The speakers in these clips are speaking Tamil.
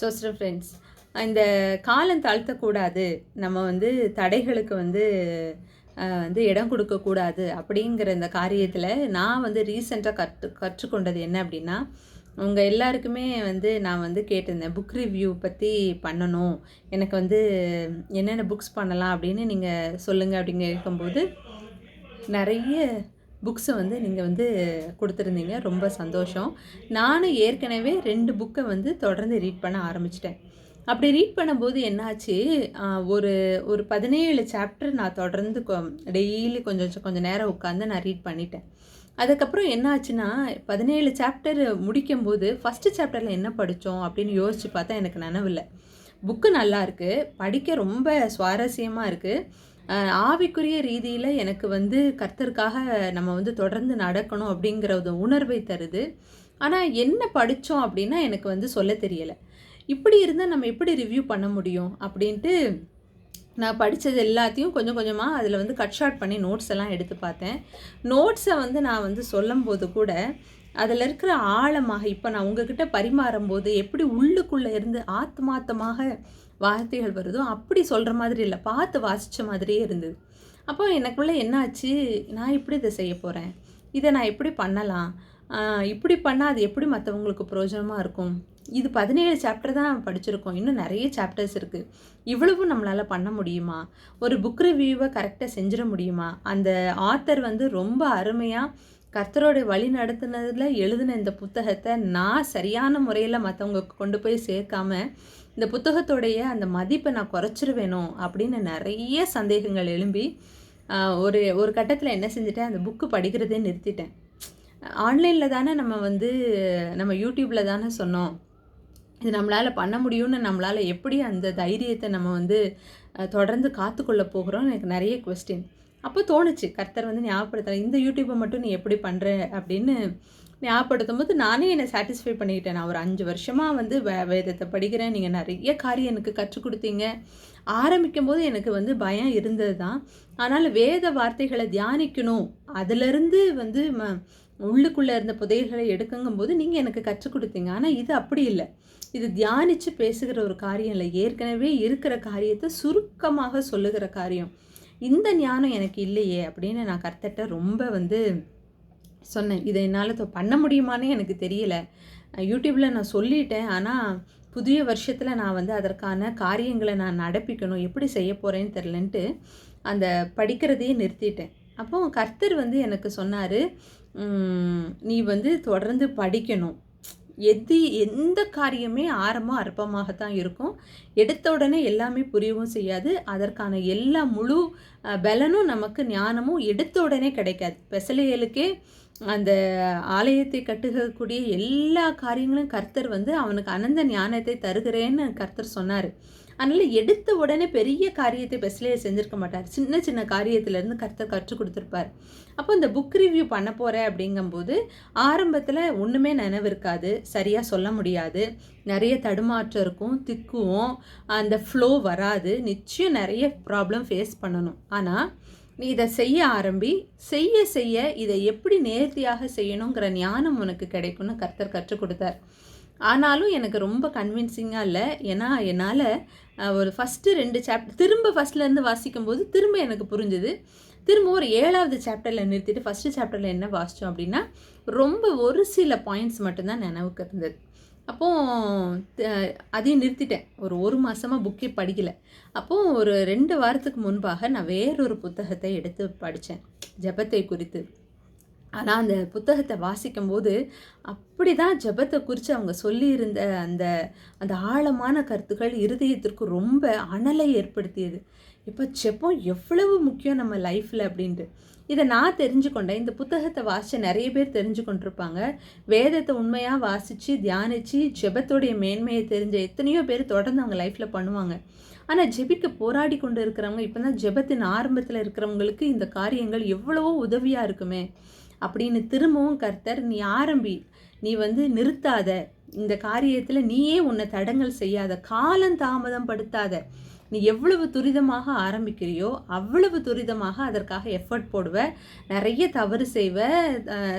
சோஸ்டர் ஃப்ரெண்ட்ஸ் இந்த காலம் தாழ்த்தக்கூடாது. நம்ம வந்து தடைகளுக்கு வந்து வந்து இடம் கொடுக்கக்கூடாது அப்படிங்கிற இந்த காரியத்தில் நான் வந்து ரீசெண்டாக கற்று கற்றுக்கொண்டது என்ன அப்படின்னா உங்கள் எல்லாருக்குமே வந்து நான் வந்து கேட்டிருந்தேன் புக் ரிவ்யூ பற்றி பண்ணணும். எனக்கு வந்து என்னென்ன புக்ஸ் பண்ணலாம் அப்படின்னு நீங்கள் சொல்லுங்கள் அப்படின்னு கேட்கும்போது நிறைய புக்ஸை வந்து நீங்கள் வந்து கொடுத்துருந்தீங்க. ரொம்ப சந்தோஷம். நானும் ஏற்கனவே ரெண்டு புக்கை வந்து தொடர்ந்து ரீட் பண்ண ஆரம்பிச்சிட்டேன். அப்படி ரீட் பண்ணும்போது என்னாச்சு? ஒரு ஒரு பதினேழு சாப்டர் நான் தொடர்ந்து டெய்லி கொஞ்சம் கொஞ்சம் நேரம் உட்காந்து நான் ரீட் பண்ணிட்டேன். அதுக்கப்புறம் என்னாச்சுன்னா பதினேழு சாப்டர் முடிக்கும்போது ஃபஸ்ட்டு சாப்டரில் என்ன படித்தோம் அப்படின்னு யோசித்து பார்த்தா எனக்கு நினவில்லை. புக்கு நல்லா இருக்குது படிக்க ரொம்ப சுவாரஸ்யமாக இருக்குது ஆவிக்குரிய ரீதியில் எனக்கு வந்து கர்த்தருக்காக நம்ம வந்து தொடர்ந்து நடக்கணும் அப்படிங்கிற ஒரு உணர்வை தருது. ஆனால் என்ன படித்தோம் அப்படின்னா எனக்கு வந்து சொல்ல தெரியலை. இப்படி இருந்தால் நம்ம எப்படி ரிவ்யூ பண்ண முடியும் அப்படின்ட்டு நான் படித்தது எல்லாத்தையும் கொஞ்சம் கொஞ்சமாக அதில் வந்து கட் ஷார்ட் பண்ணி நோட்ஸ் எல்லாம் எடுத்து பார்த்தேன். நோட்ஸை வந்து நான் வந்து சொல்லும்போது கூட அதில் இருக்கிற ஆழமாக இப்போ நான் உங்ககிட்ட பரிமாறும்போது எப்படி உள்ளுக்குள்ளே இருந்து ஆத்மாத்தமாக வார்த்தைகள் வருதோ அப்படி சொல்கிற மாதிரி இல்லை. பார்த்து வாசித்த மாதிரியே இருந்தது. அப்போ எனக்குள்ளே என்னாச்சு? நான் இப்படி இதை செய்ய போகிறேன் இதை நான் எப்படி பண்ணலாம்? இப்படி பண்ணால் அது எப்படி மற்றவங்களுக்கு பிரயோஜனமாக இருக்கும்? இது பதினேழு சாப்டர் தான் படிச்சிருக்கோம். இன்னும் நிறைய சாப்டர்ஸ் இருக்குது இவ்வளவு நம்மளால் பண்ண முடியுமா? ஒரு புக் ரிவ்யூவை கரெக்டாக செஞ்சிட முடியுமா? அந்த ஆத்தர் வந்து ரொம்ப அருமையாக கர்த்தரோட வழி நடத்துனதில் எழுதின இந்த புத்தகத்தை நான் சரியான முறையில் மற்றவங்க கொண்டு போய் சேர்க்காம இந்த புத்தகத்தோடைய அந்த மதிப்பை நான் குறைச்சிருவேணும் அப்படின்னு நிறைய சந்தேகங்கள் எழும்பி ஒரு ஒரு கட்டத்தில் என்ன செஞ்சுட்டேன் அந்த புக்கு படிக்கிறதே நிறுத்திட்டேன். ஆன்லைனில் தானே நம்ம வந்து நம்ம யூடியூப்பில் தானே சொன்னோம். இது நம்மளால் பண்ண முடியும்னு நம்மளால் எப்படி அந்த தைரியத்தை நம்ம வந்து தொடர்ந்து காத்துக்கொள்ள போகிறோம் எனக்கு நிறைய கொஸ்டின் அப்போ தோணுச்சு. கர்த்தர் வந்து ஞாபகப்படுத்தலை இந்த யூடியூப்பை மட்டும் நீ எப்படி பண்ணுற அப்படின்னு ஞாபகப்படுத்தும் போது நானே என்னை சாட்டிஸ்ஃபை பண்ணிக்கிட்டேன் நான் ஒரு அஞ்சு வருஷமாக வந்து வே வேதத்தை படிக்கிறேன். நீங்கள் நிறைய காரியம் எனக்கு கற்றுக் கொடுத்தீங்க. ஆரம்பிக்கும் போது எனக்கு வந்து பயம் இருந்தது தான் ஆனால் வேத வார்த்தைகளை தியானிக்கணும். அதிலிருந்து வந்து ம உள்ளுக்குள்ளே இருந்த புதையல்களை எடுக்குங்கும்போது நீங்கள் எனக்கு கற்றுக் கொடுத்தீங்க. ஆனால் இது அப்படி இல்லை. இது தியானித்து பேசுகிற ஒரு காரியம் இல்லை. ஏற்கனவே இருக்கிற காரியத்தை சுருக்கமாக சொல்லுகிற காரியம். இந்த ஞானம் எனக்கு இல்லையே அப்படின்னு நான் கர்த்தட்ட ரொம்ப வந்து சொன்னேன். இதை என்னால் பண்ண முடியுமான்னு எனக்கு தெரியல. யூடியூப்பில் நான் சொல்லிட்டேன். ஆனால் புதிய வருஷத்தில் நான் வந்து அதற்கான காரியங்களை நான் நடப்பிக்கணும். எப்படி செய்ய போகிறேன்னு தெரிலன்ட்டு அந்த படிக்கிறதையே நிறுத்திட்டேன். அப்போ கர்த்தர் வந்து எனக்கு சொன்னார் நீ வந்து தொடர்ந்து படிக்கணும். எது எந்த காரியமே ஆரம்பம் அற்பமாகத்தான் இருக்கும். எடுத்த உடனே எல்லாமே புரியவும் செய்யாது. அதற்கான எல்லா முழு பலனும் நமக்கு ஞானமும் எடுத்த உடனே கிடைக்காது. பெசலையலுக்கே அந்த ஆலயத்தை கட்டுகக்கூடிய எல்லா காரியங்களும் கர்த்தர் வந்து அவனுக்கு அனந்த ஞானத்தை தருகிறேன்னு கர்த்தர் சொன்னார். அதனால் எடுத்த உடனே பெரிய காரியத்தை பெஸ்லேயே செஞ்சுருக்க மாட்டார். சின்ன சின்ன காரியத்திலேருந்து கர்த்தர் கற்றுக் கொடுத்துருப்பார். அப்போ இந்த புக் ரிவ்யூ பண்ண போகிறேன் அப்படிங்கும்போது ஆரம்பத்தில் ஒன்றுமே நினைவு இருக்காது சரியாக சொல்ல முடியாது. நிறைய தடுமாற்றம் இருக்கும் திக்குவோம். அந்த ஃப்ளோ வராது. நிச்சயம் நிறைய ப்ராப்ளம் ஃபேஸ் பண்ணணும். ஆனால் நீ இதை செய்ய ஆரம்பி செய்ய செய்ய இதை எப்படி நேர்த்தியாக செய்யணுங்கிற ஞானம் உனக்கு கிடைக்கும்னு கர்த்தர் கற்றுக் கொடுத்தார். ஆனாலும் எனக்கு ரொம்ப கன்வின்சிங்காக இல்லை. ஏன்னா என்னால் ஒரு ஃபஸ்ட்டு ரெண்டு சாப்டர் திரும்ப ஃபஸ்ட்லேருந்து வாசிக்கும்போது திரும்ப எனக்கு புரிஞ்சுது. திரும்ப ஒரு ஏழாவது சாப்டரில் நிறுத்திட்டு ஃபஸ்ட்டு சாப்டரில் என்ன வாசித்தோம் அப்படின்னா ரொம்ப ஒரு சில பாயிண்ட்ஸ் மட்டும்தான் நினைவுக்கு இருந்தது. அப்போது அதையும் நிறுத்திட்டேன். ஒரு ஒரு மாதமாக புக்கே படிக்கலை. அப்போது ஒரு ரெண்டு வாரத்துக்கு முன்பாக நான் வேறொரு புத்தகத்தை எடுத்து படித்தேன் ஜெபத்தை குறித்து. ஆனால் அந்த புத்தகத்தை வாசிக்கும்போது அப்படி தான் ஜெபத்தை குறித்து அவங்க சொல்லியிருந்த அந்த அந்த ஆழமான கருத்துக்கள் இருதயத்திற்கு ரொம்ப அனலை ஏற்படுத்தியது. இப்போ ஜெபம் எவ்வளவு முக்கியம் நம்ம லைஃப்பில் அப்படின்ட்டு. இதை நான் தெரிஞ்சுக்கொண்டேன். இந்த புத்தகத்தை வாசித்து நிறைய பேர் தெரிஞ்சு கொண்டிருப்பாங்க வேதத்தை உண்மையாக வாசித்து தியானித்து ஜெபத்துடைய மேன்மையை தெரிஞ்ச எத்தனையோ பேர் தொடர்ந்து அவங்க லைஃப்பில் பண்ணுவாங்க. ஆனால் ஜெபிக்க போராடி கொண்டு இருக்கிறவங்க இப்போ தான் ஜெபத்தின் ஆரம்பத்தில் இருக்கிறவங்களுக்கு இந்த காரியங்கள் எவ்வளவோ உதவியாக இருக்குமே. அப்படின்னு திரும்பவும் கர்த்தர் நீ ஆரம்பி நீ வந்து நிறுத்தாத. இந்த காரியத்தில் நீயே உன்னை தடங்கல் செய்யாத. காலம் தாமதம் படுத்தாத. நீ எவ்வளவு துரிதமாக ஆரம்பிக்கிறியோ அவ்வளவு துரிதமாக அதற்காக எஃபர்ட் போடுவ. நிறைய தவறு செய்வ.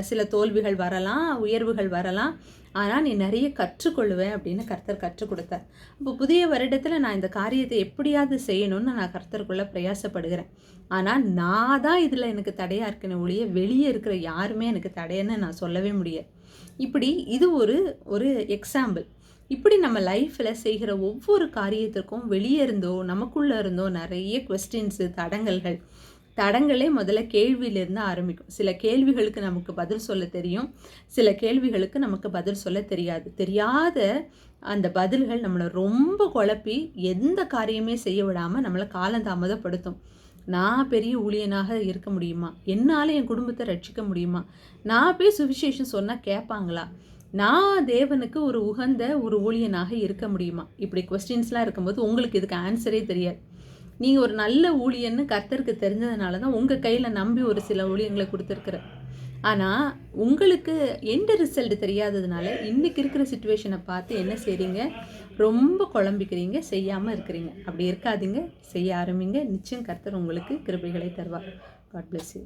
சில தோல்விகள் வரலாம் உயர்வுகள் வரலாம். ஆனால் நீ நிறைய கற்றுக்கொள்ளுவேன் அப்படின்னு கர்த்தர் கற்றுக் கொடுத்தார். இப்போ புதிய வருடத்தில் நான் இந்த காரியத்தை எப்படியாவது செய்யணும்னு நான் கர்த்தருக்குள்ளே பிரயாசப்படுகிறேன். ஆனால் நான் தான் இதில் எனக்கு தடையாக இருக்கணும் ஒழிய வெளியே இருக்கிற யாருமே எனக்கு தடையன்னு நான் சொல்லவே முடியாது. இப்படி இது ஒரு ஒரு எக்ஸாம்பிள் இப்படி நம்ம லைஃப்பில் செய்கிற ஒவ்வொரு காரியத்திற்கும் வெளியே இருந்தோ நமக்குள்ளே இருந்தோ நிறைய கொஸ்டின்ஸு தடங்கல்கள். தடங்களே முதல்ல கேள்வியிலிருந்து ஆரம்பிக்கும். சில கேள்விகளுக்கு நமக்கு பதில் சொல்ல தெரியும். சில கேள்விகளுக்கு நமக்கு பதில் சொல்ல தெரியாது. தெரியாத அந்த பதில்கள் நம்மளை ரொம்ப குழப்பி எந்த காரியமே செய்ய விடாமல் நம்மளை காலந்தாமதப்படுத்தும் நான் பெரிய ஊழியனாக இருக்க முடியுமா? என்னால் என் குடும்பத்தை ரட்சிக்க முடியுமா? நான் போய் சுவிசேஷம் சொன்னால் கேட்பாங்களா? நான் தேவனுக்கு ஒரு உகந்த ஒரு ஊழியனாக இருக்க முடியுமா? இப்படி கொஸ்டின்ஸ்லாம் இருக்கும்போது உங்களுக்கு இதுக்கு ஆன்சரே தெரியாது. நீங்கள் ஒரு நல்ல ஊழியன்னு கர்த்தருக்கு தெரிஞ்சதுனால தான் உங்கள் கையில் நம்பி ஒரு சில ஊழியங்களை கொடுத்துருக்குற ஆனால் உங்களுக்கு எந்த ரிசல்ட் தெரியாததுனால இன்றைக்கி இருக்கிற சுச்சுவேஷனை பார்த்து என்ன செய்கிறீங்க ரொம்ப குழம்பிக்கிறீங்க செய்யாமல் இருக்கிறீங்க. அப்படி இருக்காதீங்க செய்ய ஆரம்பிங்க. நிச்சயம் கர்த்தர் உங்களுக்கு கிருபைகளை தருவார். God bless you